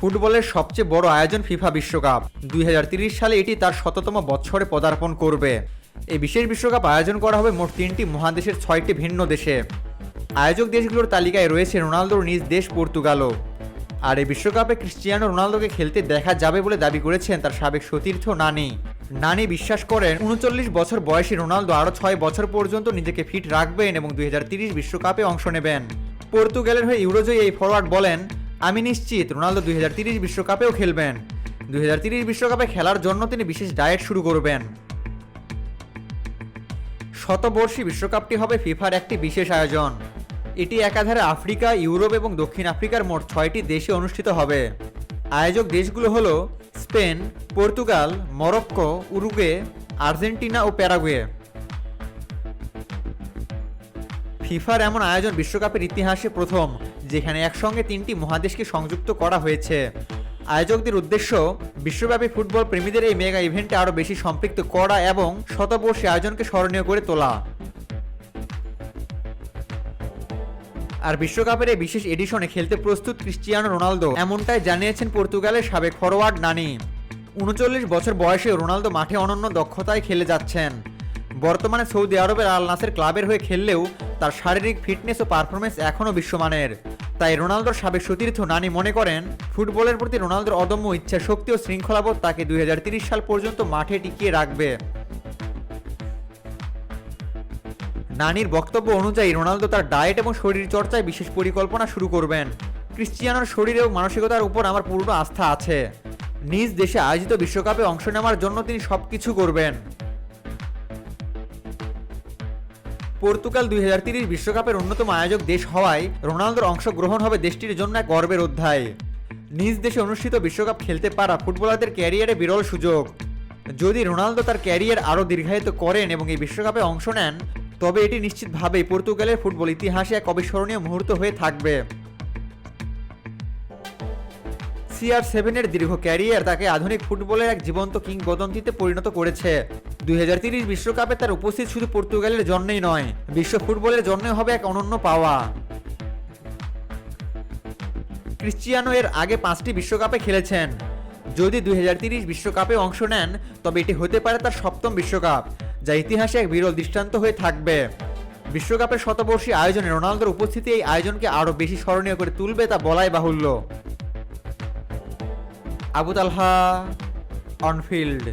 ফুটবলের সবচেয়ে বড় আয়োজন ফিফা বিশ্বকাপ। দুই সালে এটি তার শততম বৎসরে পদার্পণ করবে। এই বিশেষ বিশ্বকাপ আয়োজন করা হবে মোট তিনটি মহাদেশের ছয়টি ভিন্ন দেশে। আয়োজক দেশগুলোর তালিকায় রয়েছে রোনালদোর নিজ দেশ পর্তুগালও। আর এই বিশ্বকাপে ক্রিশ্চিয়ানো রোনালদোকে খেলতে দেখা যাবে বলে দাবি করেছেন তার সাবেক সতীর্থ নানি। নানি বিশ্বাস করেন, উনচল্লিশ বছর বয়সী রোনালদো আরও ছয় বছর পর্যন্ত নিজেকে ফিট রাখবেন এবং দুই বিশ্বকাপে অংশ নেবেন। পর্তুগালের হয়ে ইউরোজয়ী এই ফরওয়ার্ড বলেন আমি নিশ্চিত রোনালদো দুই বিশ্বকাপেও খেলবেন। দুই বিশ্বকাপে খেলার জন্য তিনি বিশেষ ডায়েট শুরু করবেন। শতবর্ষী বিশ্বকাপটি হবে ফিফার একটি বিশেষ আয়োজন। এটি একাধারে আফ্রিকা, ইউরোপ এবং দক্ষিণ আফ্রিকার মোট ছয়টি দেশে অনুষ্ঠিত হবে। আয়োজক দেশগুলো হলো Spain, Portugal, Morocco, Uruguay, Argentina ও প্যারাগুয়ে। ফিফার এমন আয়োজন বিশ্বকাপের ইতিহাসে প্রথম, যেখানে একসঙ্গে তিনটি মহাদেশকে সংযুক্ত করা হয়েছে। আয়োজকদের উদ্দেশ্য, বিশ্বব্যাপী ফুটবল প্রেমীদের এই মেগা ইভেন্টে আরও বেশি সম্পৃক্ত করা এবং শতবর্ষী আয়োজনকে স্মরণীয় করে তোলা। আর বিশ্বকাপের এই বিশেষ এডিশনে খেলতে প্রস্তুত ক্রিশ্চিয়ানো রোনালদো, এমনটাই জানিয়েছেন পর্তুগালের সাবেক ফরওয়ার্ড নানি। উনচল্লিশ বছর বয়সে রোনালদো মাঠে অনন্য দক্ষতায় খেলে যাচ্ছেন। বর্তমানে সৌদি আরবের আল নাসের ক্লাবের হয়ে খেললেও তার শারীরিক ফিটনেস ও পারফরমেন্স এখনও বিশ্বমানের। তাই রোনালদোর সাবেক সতীর্থ নানি মনে করেন, ফুটবলের প্রতি রোনালদোর অদম্য ইচ্ছা শক্তি ও শৃঙ্খলাবোধ তাকে দুই সাল পর্যন্ত মাঠে টিকিয়ে রাখবে। নানির বক্তব্য অনুযায়ী রোনালদো তার ডায়েট এবং শরীর চর্চায় বিশেষ পরিকল্পনা শুরু করবেন। ক্রিশ্চিয়ানোর শরীর এবং মানসিকতার উপর আমার পূর্ণ আস্থা আছে। নিজ দেশে আয়োজিত বিশ্বকাপে অংশ নেওয়ার জন্য তিনি সব কিছু করবেন। পর্তুগাল দুই বিশ্বকাপের অন্যতম আয়োজক দেশ হওয়ায় রোনালদোর অংশগ্রহণ হবে দেশটির জন্য এক গর্বের অধ্যায়। নিজ দেশে অনুষ্ঠিত বিশ্বকাপ খেলতে পারা ফুটবলারদের ক্যারিয়ারে বিরল সুযোগ। যদি রোনালদো তার ক্যারিয়ার আরও দীর্ঘায়িত করেন এবং এই বিশ্বকাপে অংশ নেন, তবে এটি নিশ্চিতভাবেই পর্তুগালের ফুটবল ইতিহাসে এক অবিস্মরণীয় মুহূর্ত হয়ে থাকবে। সিআর সেভেনের দীর্ঘ ক্যারিয়ার তাকে আধুনিক ফুটবলের এক জীবন্ত কিংবদন্তিতে পরিণত করেছে। দুই বিশ্বকাপে তার উপস্থিত শুধু পর্তুগালের জন্যই নয়, বিশ্ব ফুটবলের জন্যই হবে এক অনন্য পাওয়া। ক্রিশ্চিয়ানো এর আগে পাঁচটি বিশ্বকাপে খেলেছেন। যদি দুই বিশ্বকাপে অংশ নেন, তবে এটি হতে পারে তার সপ্তম বিশ্বকাপ, যা ইতিহাসে এক বিরল দৃষ্টান্ত হয়ে থাকবে। বিশ্বকাপের শতবর্ষী আয়োজনে রোনালদোর উপস্থিতি এই আয়োজনকে আরও বেশি স্মরণীয় করে তুলবে তা বলাই বাহুল্য। আবু তালহা অনফিল্ড